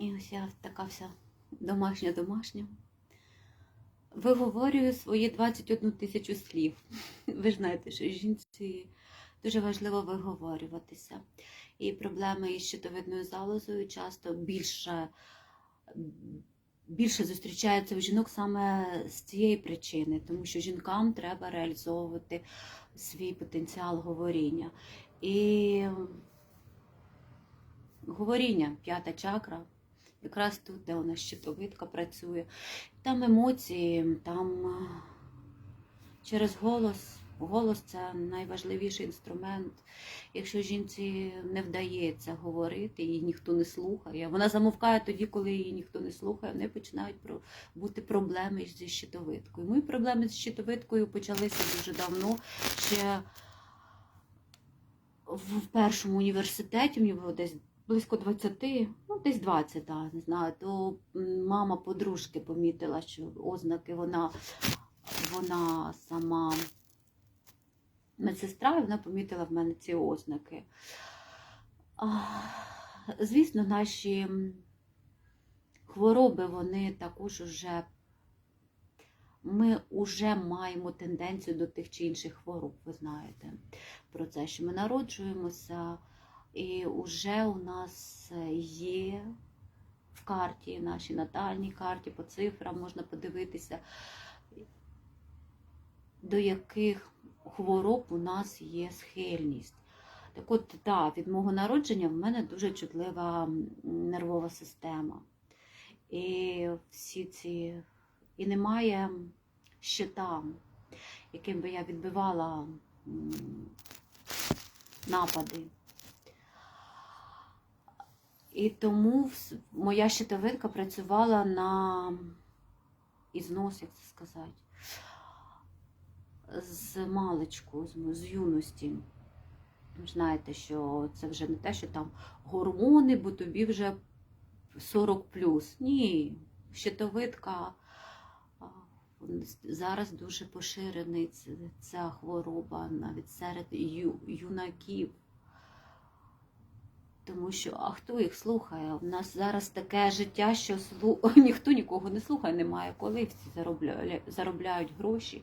І ось я така вся домашня-домашня. Виговорюю свої 21 тисячу слів. Ви знаєте, що жінці дуже важливо виговорюватися. І проблеми із щитовидною залозою часто більше, більше зустрічаються у жінок саме з цієї причини, тому що жінкам треба реалізовувати свій потенціал говоріння. І говоріння, п'ята чакра, якраз тут, де у нас щитовидка працює. Там емоції, там е, через голос. Голос це найважливіший інструмент. Якщо жінці не вдається говорити, її ніхто не слухає, вона замовкає тоді, коли її ніхто не слухає, в неї починають бути проблеми зі щитовидкою. Мої проблеми з щитовидкою почалися дуже давно. Ще в першому університеті мені було десь близько 20, ну десь 20, да, не знаю, то мама подружки помітила, що ознаки вона, вона сама медсестра, і вона помітила в мене ці ознаки. Звісно, наші хвороби, вони також уже ми вже маємо тенденцію до тих чи інших хвороб, ви знаєте, про це, що ми народжуємося, і вже у нас є в карті, нашій натальній карті, по цифрам можна подивитися, до яких хвороб у нас є схильність. Так от, так, від мого народження в мене дуже чутлива нервова система. І всі ці. І немає щита, яким би я відбивала напади. І тому моя щитовидка працювала на ізнос, як це сказати, з маличку, з, юності. Ви знаєте, що це вже не те, що там гормони, бо тобі вже 40 Ні, щитовидка зараз дуже поширений ця хвороба навіть серед ю, юнаків. Тому що, а хто їх слухає? У нас зараз таке життя, що слу... ніхто нікого не слухає, немає коли всі заробляють, заробляють гроші.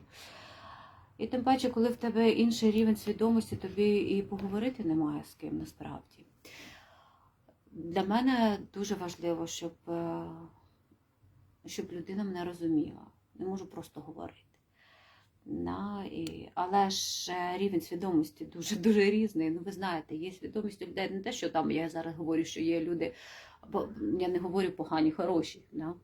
І тим паче, коли в тебе інший рівень свідомості, тобі і поговорити немає з ким насправді. Для мене дуже важливо, щоб, е, щоб людина мене розуміла. Не можу просто говорити. На, і, але ж е, рівень свідомості дуже дуже різний. Ну, ви знаєте, є свідомість у людей не те, що там я зараз говорю, що є люди, бо я не говорю погані, хороші. Да?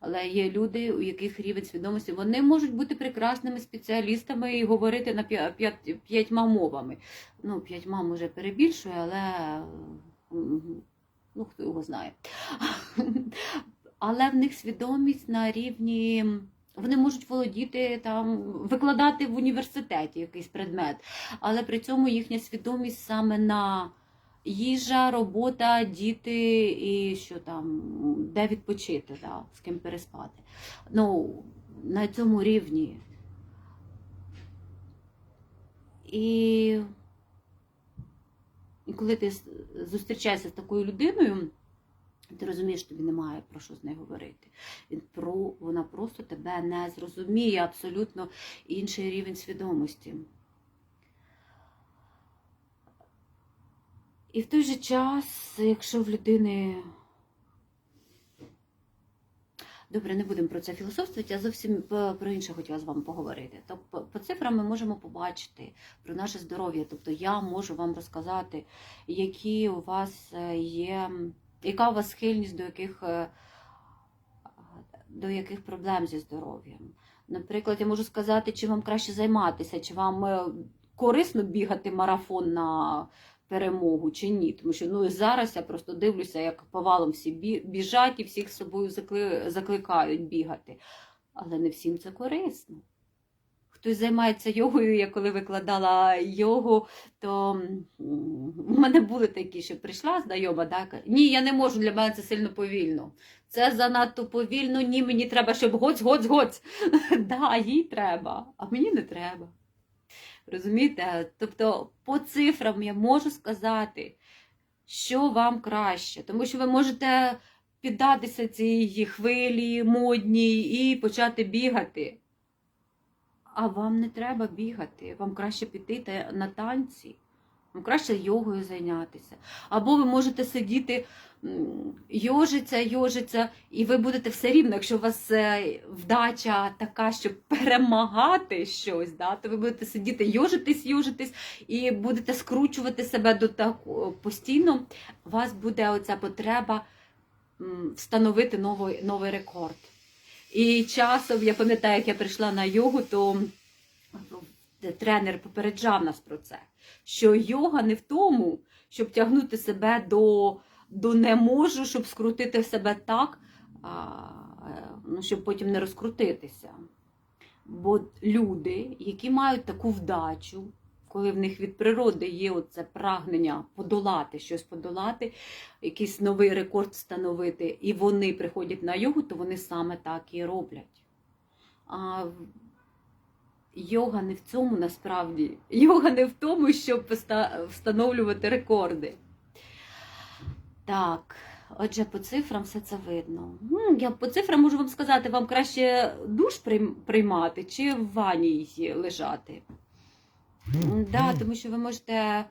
Але є люди, у яких рівень свідомості, вони можуть бути прекрасними спеціалістами і говорити на п'я- п'ятьма мовами. Ну, п'ятьма може перебільшує, але ну, хто його знає. Але в них свідомість на рівні. Вони можуть володіти там, викладати в університеті якийсь предмет, але при цьому їхня свідомість саме на їжа, робота, діти і що там, де відпочити, да, з ким переспати. Ну, на цьому рівні. І, і коли ти зустрічаєшся з такою людиною, ти розумієш, тобі немає про що з нею говорити. Він про, вона просто тебе не зрозуміє абсолютно інший рівень свідомості. І в той же час, якщо в людини. Добре, не будемо про це філософствувати, я зовсім про інше хотіла з вами поговорити. Тобто по- по цифрам ми можемо побачити про наше здоров'я. Тобто я можу вам розказати, які у вас е, є, яка у вас схильність до яких, е, до яких проблем зі здоров'ям. Наприклад, я можу сказати, чи вам краще займатися, чи вам е, корисно бігати марафон на перемогу чи ні. Тому що ну, зараз я просто дивлюся, як повалом всі біжать і всіх з собою закликають бігати. Але не всім це корисно. Хтось займається йогою, я коли викладала йогу, то в мене були такі, що прийшла знайома, так? Ні, я не можу, для мене це сильно повільно. Це занадто повільно, ні, мені треба, щоб гоць, гоць, гоць. Да, їй треба, а мені не треба. Розумієте? Тобто по цифрам я можу сказати, що вам краще, тому що ви можете піддатися цій хвилі модній і почати бігати. А вам не треба бігати, вам краще піти на танці, вам краще йогою зайнятися. Або ви можете сидіти, йожиться, йожиться, і ви будете все рівно, якщо у вас е, вдача така, щоб перемагати щось, да, то ви будете сидіти, йожитись, йожитись, і будете скручувати себе до такого постійно. У вас буде оця потреба встановити новий, новий рекорд. І часом, я пам'ятаю, як я прийшла на йогу, то тренер попереджав нас про це, що йога не в тому, щоб тягнути себе до, до не можу, щоб скрутити себе так, а, ну, щоб потім не розкрутитися. Бо люди, які мають таку вдачу, коли в них від природи є оце прагнення подолати щось подолати, якийсь новий рекорд встановити, і вони приходять на йогу, то вони саме так і роблять. А йога не в цьому насправді. Йога не в тому, щоб встановлювати рекорди. Так, отже, по цифрам все це видно. Я по цифрам можу вам сказати, вам краще душ приймати чи в ванні лежати. Да, тому що ви можете е,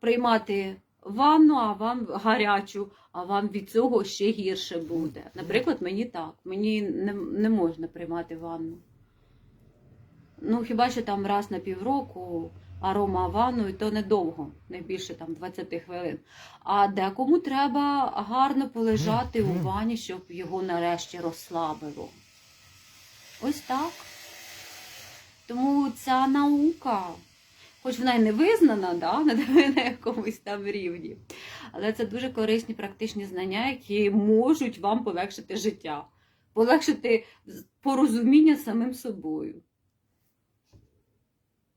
приймати ванну, а вам гарячу, а вам від цього ще гірше буде. Наприклад, мені так. Мені не, не можна приймати ванну. Ну, хіба що там раз на півроку арома ванну, і то недовго, не більше там 20 хвилин. А декому треба гарно полежати у ванні, щоб його нарешті розслабило. Ось так. Тому ця наука, хоч вона й не визнана, да, на якомусь там рівні, але це дуже корисні практичні знання, які можуть вам полегшити життя, полегшити порозуміння самим собою.